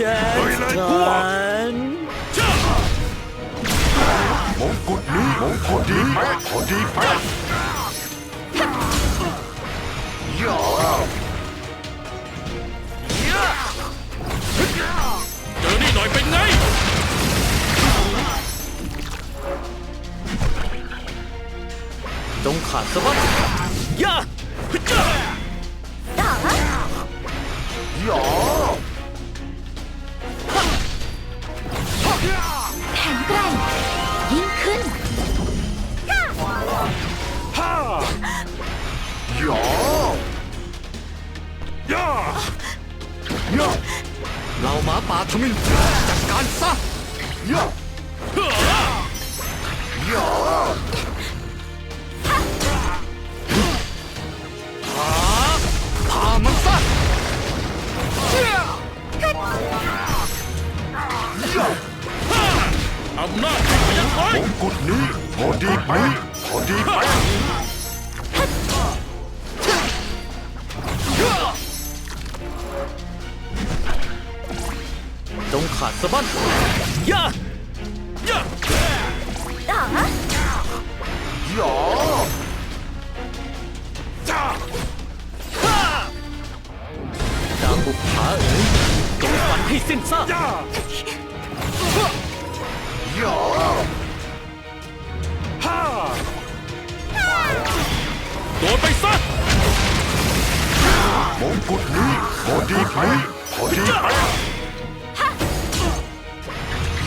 แดนไปเลยพวกฉันมงกุฎนี้มงกุฎดีแป๊ะพอดีแป๊ะย่าเจอนี่หน่อยเป็นไงจงขาดสะบั้นย่าฮึจ้าย่า แข็งแกร่งยิ่งขึ้นฮ่าย่าย่าย่าเราหมาป่าทมินจัดการซะย่าย่า มงกุฎนี้พอดีไป๊ะพอดีไหม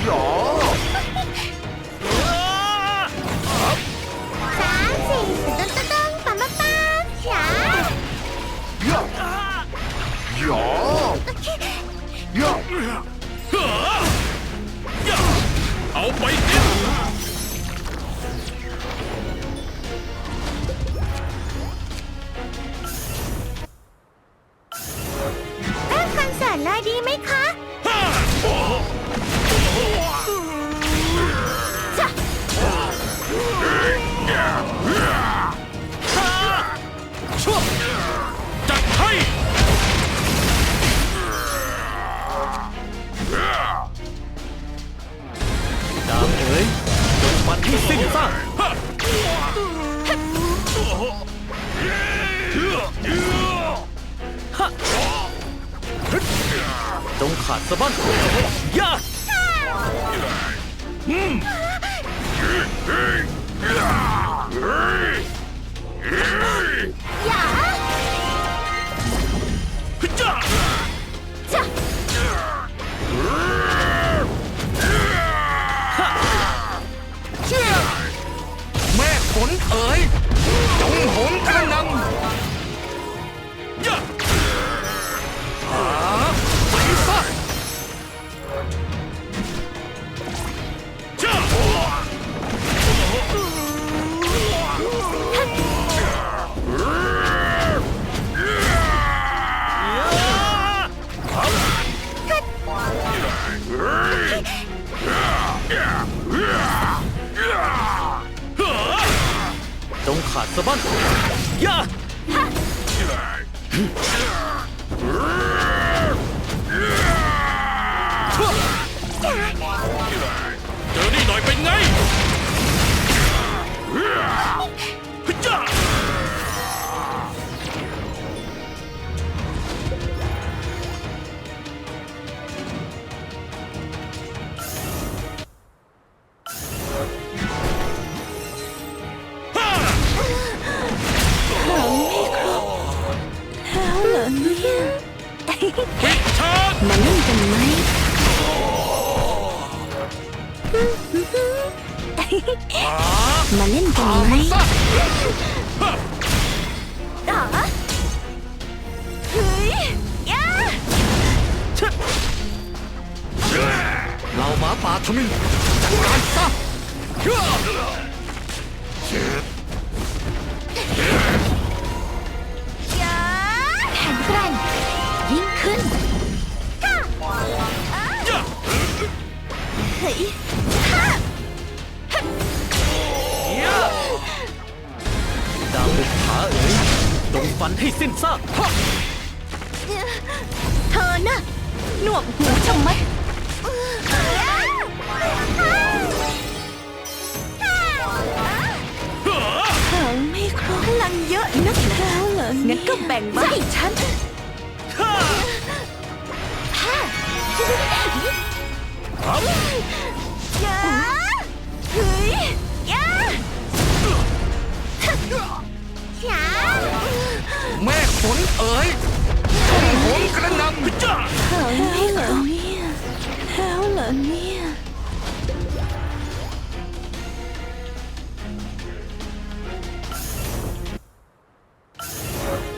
หยอสามสี่ตึ้งตึ้งตึ้งปั๊มปั๊มปั๊มฉาย่าย่าย่า ขาดสะบั้นยากอย่ จงขา ปิดฉากมาเล่นกันไหมหามาเล่นกันพาไหมมันซะต่อเฮ้ยย่าเราหมาป่าทมินจัดการซะ ให้สิ้นซากเธอน่ะหนวกหูชะมัดเขาไม่ครบพลังเยอะนักแล้วเหรองั้นก็แบ่งมาให้ฉันยาเฮ้ยยายา ฝนเอ๋ยจงโหมกระหนำจ้าแล้วเหรอเนี่ยแล้วเหรอเนี่ย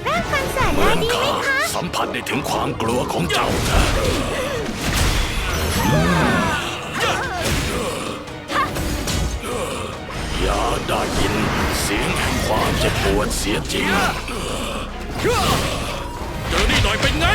ร่างฟันสารเหมือนดีไหมข้าคะ สัมผัสได้ถึงความกลัวของเจ้านะอย่าได้ยินเสียงแห่งความเจ็บปวดเสียจริง เจอนี่หน่อยเป็นไง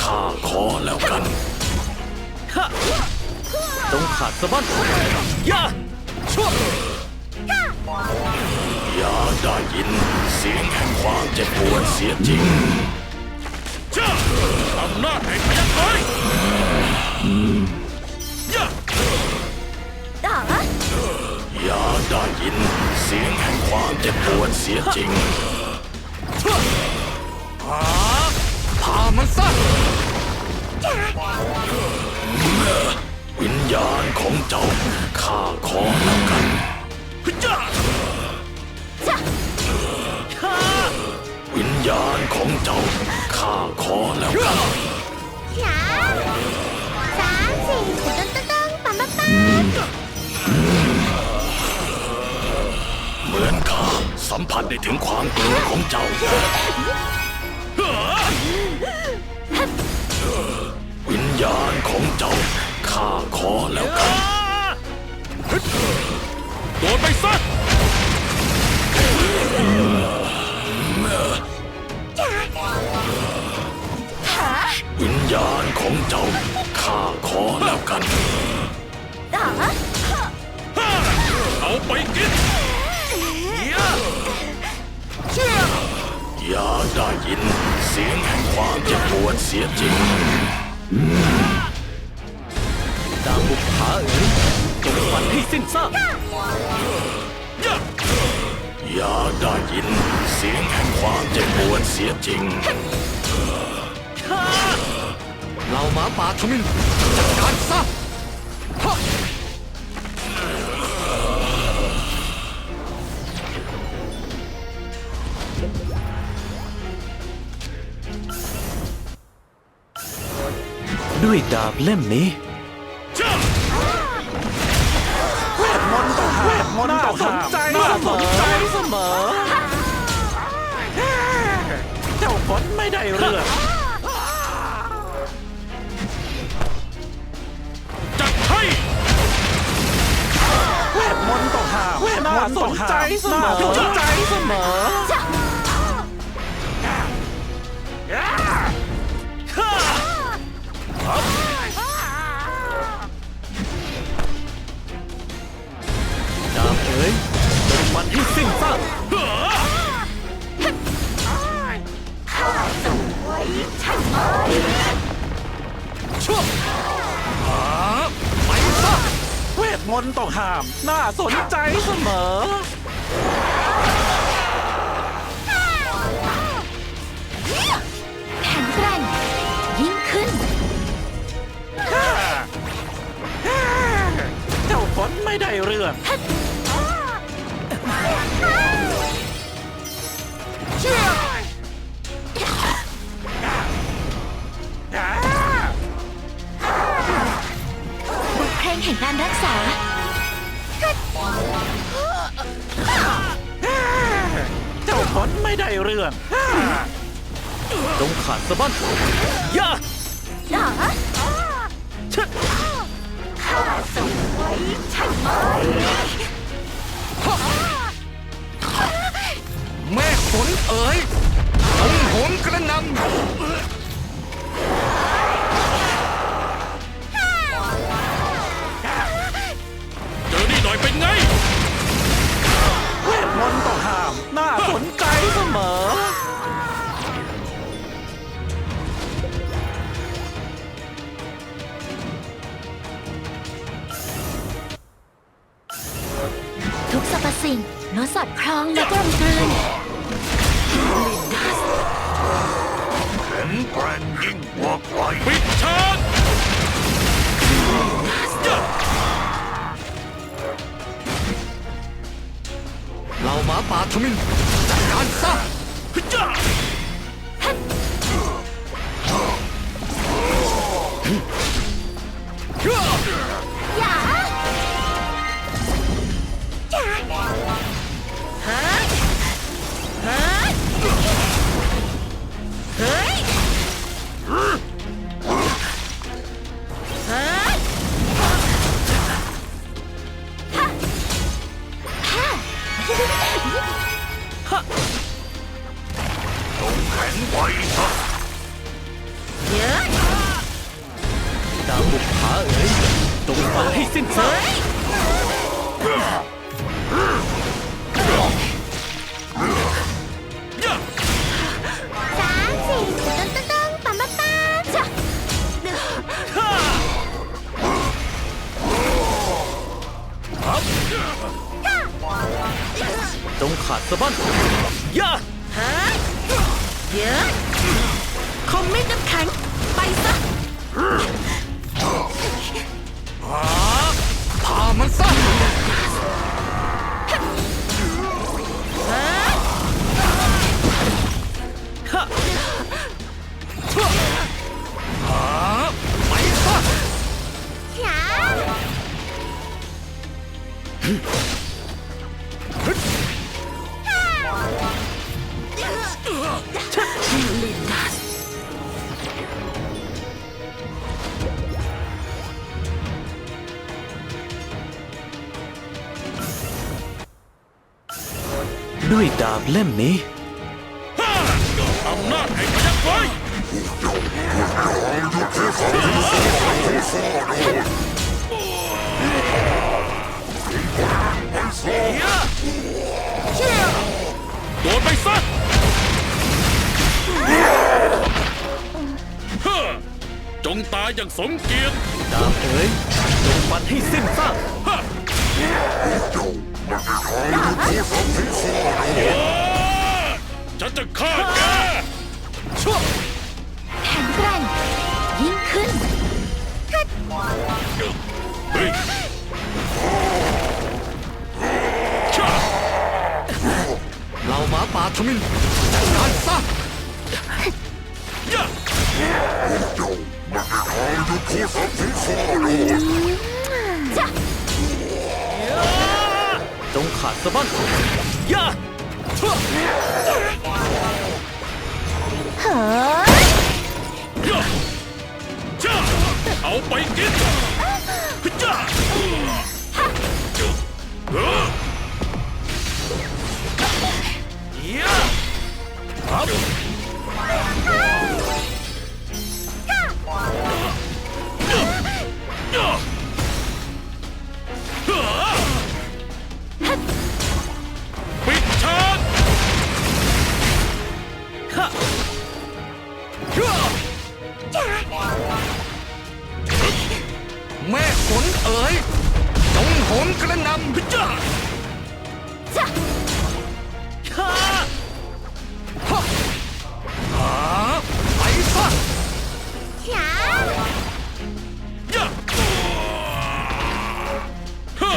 ข้าขอแล้วกันจงขาดสะบั้นย่าชั่วอย่าได้ยินเสียงแห่งความเจ็บปวดเสียจริงจ้าอำนาจแห่งพยัคฆ์เอ๋ยย่าด่าอย่าได้ยินเสียงแห่งความเจ็บปวดเสียจริงหาพา มันซะวิญญาณของเจ้าข้าขอแล้วกันจ้าจ้ะวิญญาณของเจ้าข้าขอแล้วกันสามสามสี่ตึ้งตึ้งตึ้งปั๊มปั๊มปั๊มเหมือนข้าสัมผัสได้ถึงความกลัวของเจ้า ญญาณของเจ้าข้าขอแล้วกันโดนไปซะหาวิญญาณของเจ้าข้าขอแล้วกันด่าเอาไปกินอย่าได้ยินเสียงแห่งความเจ็บปวดเสียจริง ดาบบุกผาเอ๋ยจงฟันให้สิ้นซากย่าอย่าได้ยินเสียงแห่งความเจ็บปวดเสียจริงเหล่าหมาป่าทมินจัดการซะ ด้วยดาบเล่มนี้จ้ามนต์ต้องห้ามน่าสนใจน่าสนใจเสมอ เจ้าฝนไม่ได้เรื่องจัดให้เวทมนต์ต้อหามเวทมนต์ต้องห้ามน่าสนใจเสมอ มนต์ต้องห้าม น่าสนใจเสมอ แข็งแกร่งยิ่งขึ้น เจ้าฝนไม่ได้เรื่อง เชื่อ ทเพลงแห่งการรักษา เจ้าผลไม่ได้เรื่องจงขาดสะบั้นย่าเหรอชะข้าสวยใช่ไหมแม่ฝนเอ๋ยจงโหมกระหนำ สิ่งล้วนสอดคล้องและกลมกลืนแข็งแกร่งยิ่งกว่าใครปิดฉากเราหมาป่าทมินจัดการซะ จงข ด้วยดาบเล่มนี้ฮ่าอำนาจแห่งพยัคฆ์ไว้โดนไปซะฮ่าจงตายอย่างสมเกียรติดาบเอ๋ยจงฟันให้สิ้นซาก ฮ่าฉันจะฆ่าแกชั่วแข็งแกร่งยิ่งขึ้นเฮ้ยช่าเหล่าหมาป่าทมินจัดการซะย่าจ้ะ จงขาดสะบั้นย่าชั่วเฮ้ยย่าช่าเอาไปกินฮึจ้าเออย่าครับ แม่ฝนเอ๋ยจงโหมกระหนำฮึจ้าจ้ะฮ่าหาไปซะหยาย่าฮ่า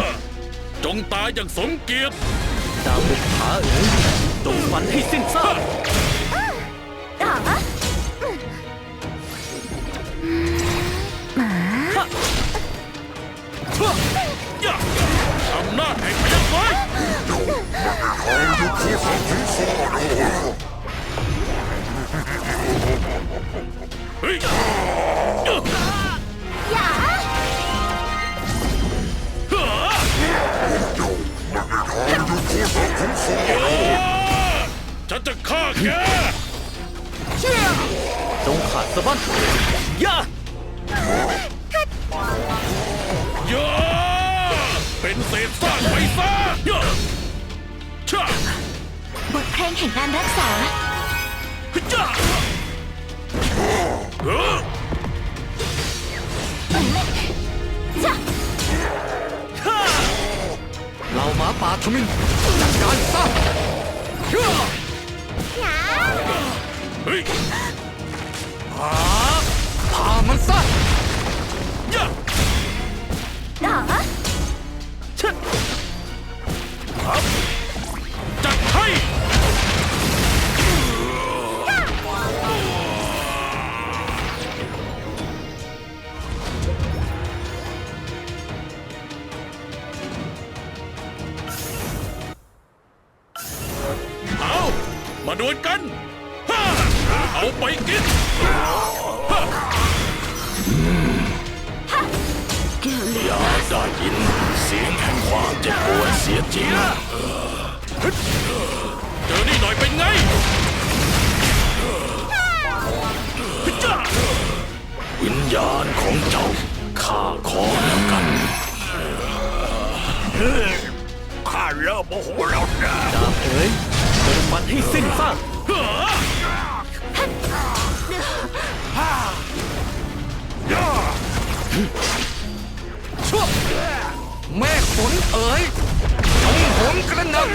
จงตายอย่างสมเกียรติดาวบุกผาเอ๋ยจงฟันให้สิ้นซาก อำนาจแห่งพยัคฆ์ไว้เฮ้ยอย่าฉันจะฆ่าแกจงขาดสะบั้นย่า ยาเป็นเศษซากไปซะย่าช่าบทเพลงแห่งการรักษาฮึจ้าเออจ้ะเหล่าหมาป่าทมินจัดการซะเชื่ออย่าเฮ้ยหาพามันซะ อ๋อชัดจัดให้เอามาดวลกันฮ่าเอาไปกิน ได้ยิน เสียงแห่งความเจ็บปวดเสียจริงเจอนี่หน่อยเป็นไงจ้าวิญญาณของเจ้าข้าขอแล้วกันข้าเริ่มโมโหแล้วนะดาบเอ๋ยจงฟันให้สิ้นซาก ชั่วเมฆฝนเอ๋ยจงโหมกระหนำ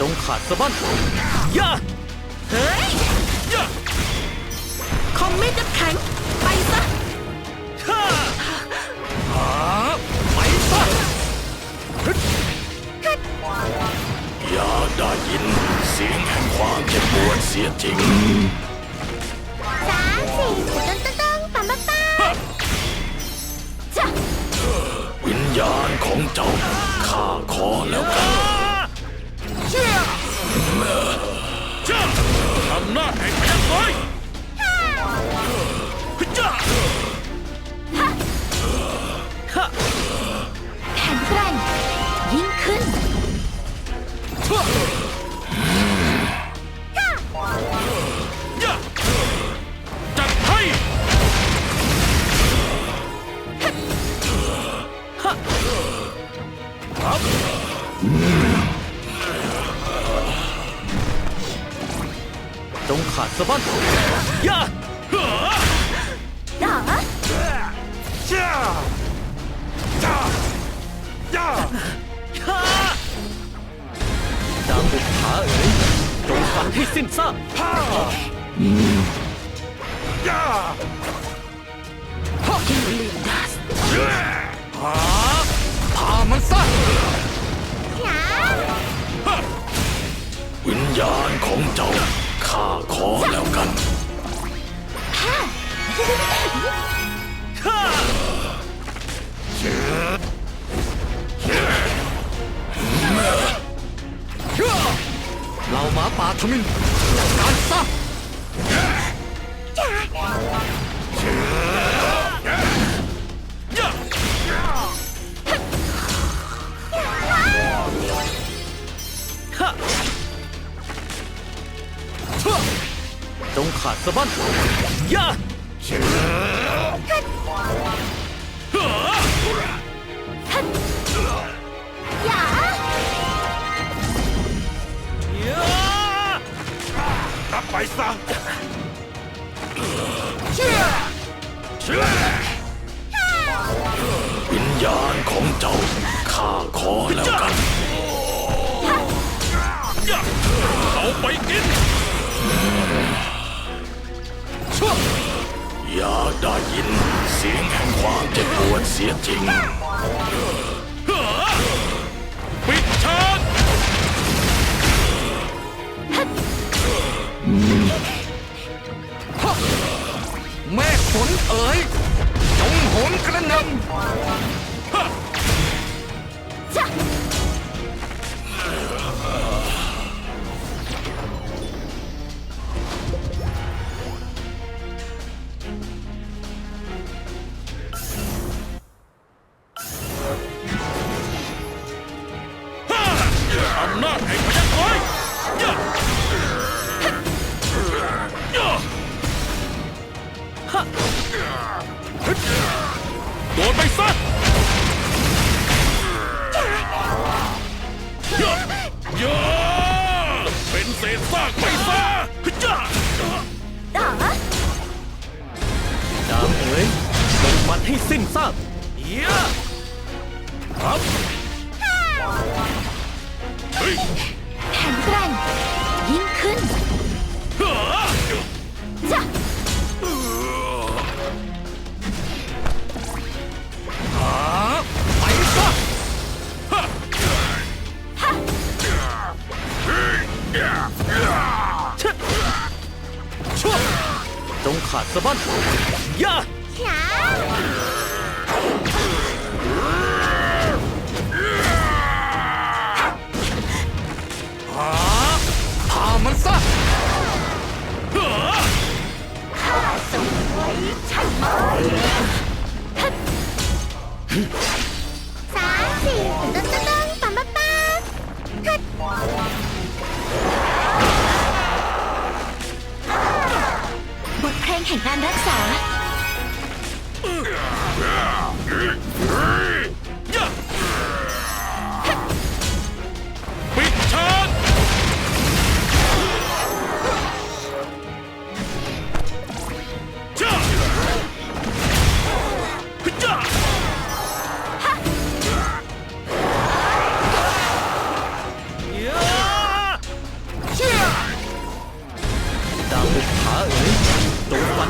จงขาดสะบั้นย่าเฮ้ยย่าคอมมิตน้ำแข็ง ไปซะฮ่าหาไปซะอย่าได้ยินเสียงแห่ง ความเจ็บปวดเสียจริงสามสี่ตึ้งตึ้งตึ้งปั๊มปั๊มปั๊มจ้ะวิญญาณของเจ้าข้าขอแล้วกันเชื่อจ้าอำนาจแห่งพยัคฆ์ไว้ จงขาดสะบั้นย่าอ๋อจ้าจ้าจ้าฮ่าดาบบุกผาเอ๋ยจงฟันให้สิ้นซาก เชื่อเหล่าหมาป่าทมินจัดการซะย่าฮ่าเชื่อจงขาดสะบั้นย่าอย่าย่า รับไปซะวิญญาณของเจ้าข้าขอแล้วกัน ปว โดนไปซะยะยะเป็นเศษซากไปซะฮึดยะต่อดาบเอ๋ยลงมันให้สิ้นซากยะครับฮ้ยแข็งแกร่งยิ่งขึ้นจ้ะ งขาดสะบั้นยะหยา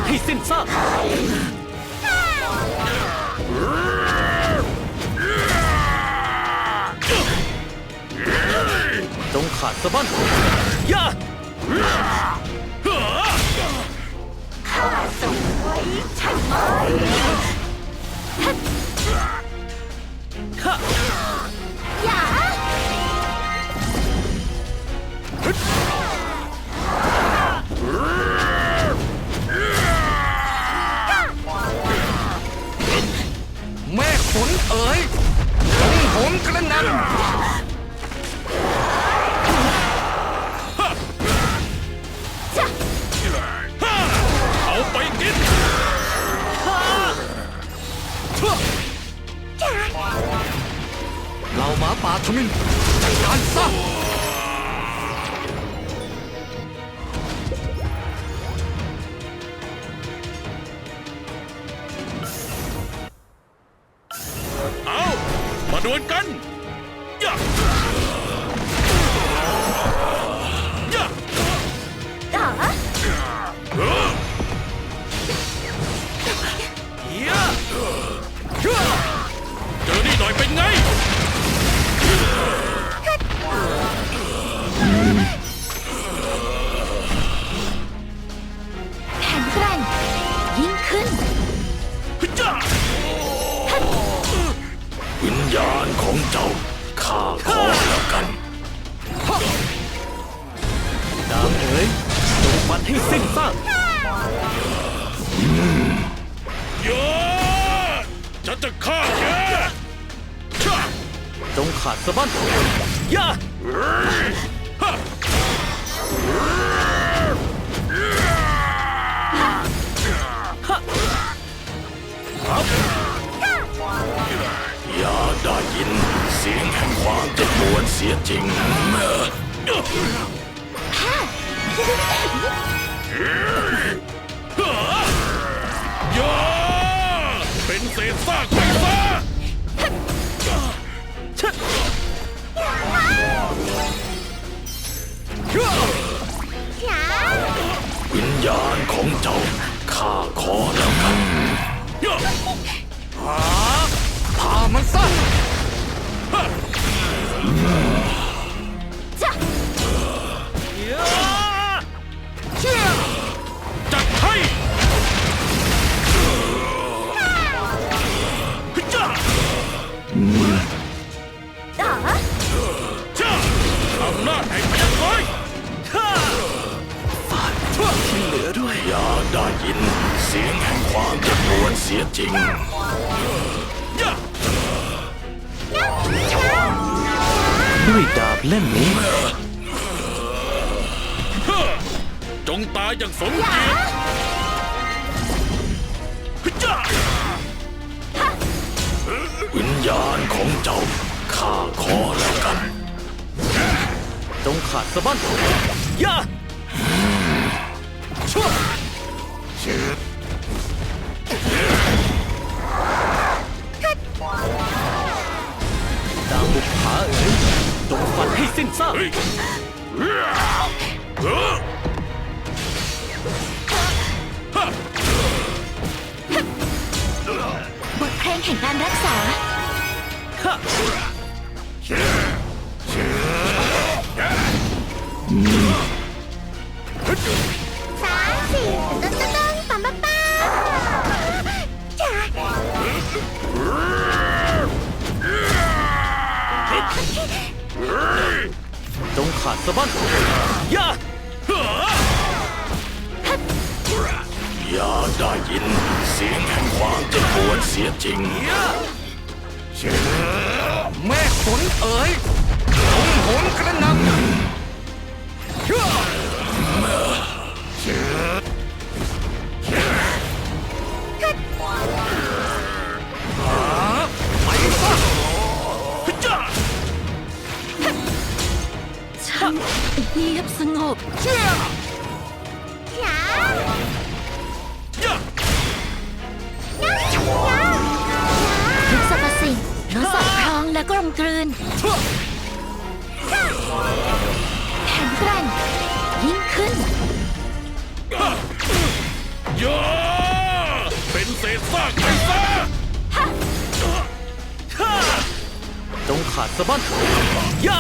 ให้สิ้นซากจงขาดสะบั้นยาข้าสวยใช่ไหม เอ๋ยจงโหมกระหนจ้ะฮ่าเอาไปกินชั่วเหล่าหมาป่าทมินจัดการซะ ฟันให้สิ้นซากยะฉันจะฆ่าแกจงขาดสะบั้นยะฮะฮะอย่าได้ยินเสียงแห่งความเจ็บปวดเสียจริงเมื่อ เป็นเศซากไปซะวิญญาณของเจ้าข้าขอแล้วครับพามันซะ แม่ฝนเอ๋ยลมโหนกระนำเชื่อช่างเงียบสงบเชื่อ กลมกลืนแข็งแกร่งยิ่งขึ้น ยาเป็นเศษซากไปซะจงขาดสะบั้นยา